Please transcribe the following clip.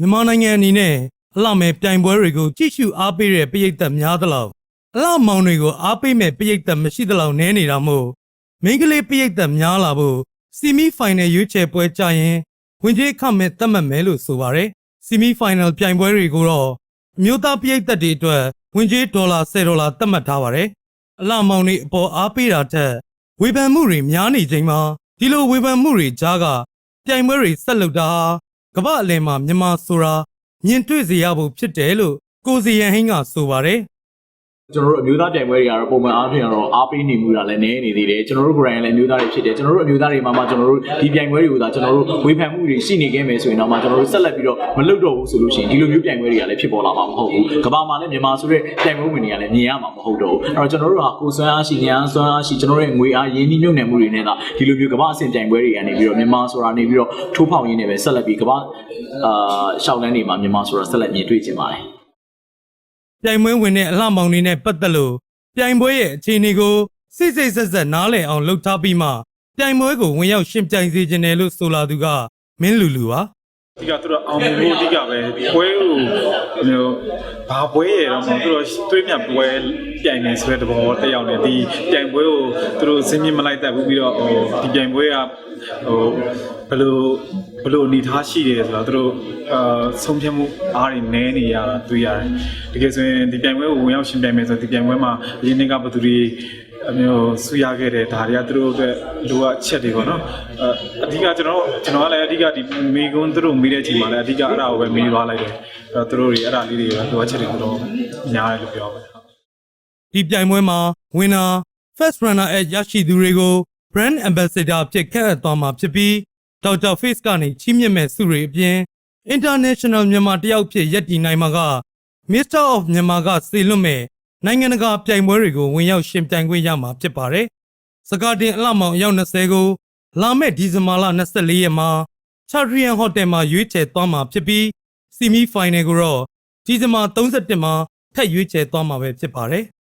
မြန်မာနိုင်ငံအနေနဲ့အလှမဲ့ပြိုင်ပွဲတွေကိုကြည့်ရှုအားပေးတဲ့ပရိသတ်များသလောက်အလှမောင်တွေကိုအားပေးမဲ့ပရိသတ်မရှိသလောက်နည်းနေတာမို့မိန်းကလေးပရိသတ်များလာဖို့ဆီမီဖိုင်နယ်ရွေးချယ်ပွဲကြရင်ဝင်ကြီးခမဲ့တတ်မှတ်မယ်လို့ဆိုပါတယ်ဆီမီဖိုင်နယ်ပြိုင်ပွဲတွေကိုတော့အမျိုးသားပရိသတ်တွေအတွက်ဝင်ကြီးဒေါ်လာ10ဒေါ်လာသတ်မှတ်ထားပါတယ်အလှမောင်တွေအပေါ်အားပေးတာထက်ဝေဖန်မှုတွေများနေချိန်မှာဒီလိုဝေဖန်မှုတွေကြားကပြိုင်ပွဲတွေဆက်လုပ်တာဟာ ကမ္ဘာအလယ်မှာမြန်မာဆိုတာမြင်တွေ့စေရဖို့ဖြစ်တယ်လို့ကိုစီရန်ဟင်းကဆိုပါတယ် ကျွန်တော်တို့အမျိုးသားပြိုင်ပွဲတွေကတော့ပုံမှန်အားဖြင့်ကတော့အားပေးနေမှုတာလည်းနည်းနေသေးတယ်ကျွန်တော်တို့ brand လည်းအမျိုးသားတွေဖြစ်တယ်ကျွန်တော်တို့အမျိုးသားတွေမှာမှကျွန်တော်တို့ဒီပြိုင်ပွဲတွေကိုသာကျွန်တော်တို့ဝေဖန်မှုတွေရှိနေခဲ့မယ်ဆိုရင်တော့မှကျွန်တော်တို့ဆက်လက်ပြီးတော့မလုပ်တော့ဘူးဆိုလို့ရှိရင်ဒီလိုမျိုးပြိုင်ပွဲတွေကလည်းဖြစ်ပေါ်လာမှာမဟုတ်ဘူးကမ္ဘာမှာလည်းမြန်မာဆိုတဲ့ပြိုင်ပွဲဝင်တွေကလည်းမြင်ရမှာမဟုတ်တော့ဘူးအဲ့တော့ကျွန်တော်တို့ဟာကိုယ်စွမ်းအားရှိဉာဏ်စွမ်းအားရှိကျွန်တော်တို့ရဲ့ငွေအားရင်းနှီးမြှုပ်နှံမှုတွေနဲ့သာဒီလိုမျိုးကမ္ဘာအဆင့်ပြိုင်ပွဲတွေကနေပြီးတော့မြန်မာဆိုတာနေပြီးတော့ထိုးဖောက်ရင်းနဲ့ပဲဆက်လက်ပြီးကမ္ဘာအာရှောက်လန်းနေမှာမြန်မာဆိုတာဆက်လက်မြင်တွေ့ကြပါတယ် ပြိုင်ပွဲဝင်တဲ့အလှမောင်တွေနဲ့ပတ်သက်လို့ပြိုင်ပွဲရဲ့အခြေအနေကိုစိတ်စိတ်ဆက်ဆက်နားလည်အောင်လှုပ်ထားပြီးမှပြိုင်ပွဲကိုဝင်ရောက်ရှင်ပြိုင်စေခြင်းတယ်လို့ဆိုလာသူကမင်းလူလူပါ အဓိကသူတို့အောင်မြင်ဖို့အဓိကပဲပွဲကိုဟိုဘာပွဲရတော့မဟုတ်သူတို့တွေးမြပွဲပြိုင်နေဆိုတဲ့သဘောတက်ရောက်နေဒီပြိုင်ပွဲကိုသူတို့စင်းမြင့်မလိုက်တတ်ဘူးပြီးတော့ဟိုဒီပြိုင်ပွဲကဟိုဘယ်လိုဘယ်လိုအနေထားရှိတယ်ဆိုတော့သူတို့အာဆုံးဖြတ်မှုအားတွေနည်းနေရတာတွေ့ရတယ်တကယ်ဆိုရင်ဒီပြိုင်ပွဲကိုဝင်ရောက်ရှင်ပြိုင်မယ်ဆိုတော့ဒီပြိုင်ပွဲမှာရင်းနှီးကဘယ်သူတွေ အမျိုးဆူရခဲ့တယ်ဒါတွေကသူတို့အတွက်လိုအပ်ချက်တွေပေါ့နော်အအဓိကကျွန်တော်ကျွန်တော်ကလည်းအဓိကဒီမိကွန်းသူတို့မိတဲ့အချိန်မှာလည်းအဓိကအဲ့ဒါကိုပဲမေးသွားလိုက်တယ်အဲ့တော့သူတို့တွေအဲ့ဒါလေးတွေပဲလိုအပ်ချက်တွေတော့များတယ်လို့ပြောပါမယ်ဒီပြိုင်ပွဲမှာ winner first runner အရရှိသူတွေကို brand ambassador ဖြစ်ခန့်အပ်သွားမှာဖြစ်ပြီး Dr. Face ကနေချီးမြှင့်မဲ့ဆုတွေအပြင် International မြန်မာတယောက်ဖြစ်ရပ်တည်နိုင်မှာက Mr. of မြန်မာကစေလွတ်မဲ့ နိုင်ငံတကာပြိုင်ပွဲတွေကိုဝင်ရောက်ရှင်ပြိုင်ခွင့်ရမှာဖြစ်ပါတယ်။စကားတင်အလှမောင်အယောက်20ကိုလာမယ့်ဒီဇင်ဘာလ24ရက်မှာ Chardrian Hotel မှာရွေးချယ်သွားမှာဖြစ်ပြီး Semi Final ကိုတော့ဒီဇင်ဘာ31မှာထပ်ရွေးချယ်သွားမှာပဲဖြစ်ပါတယ်။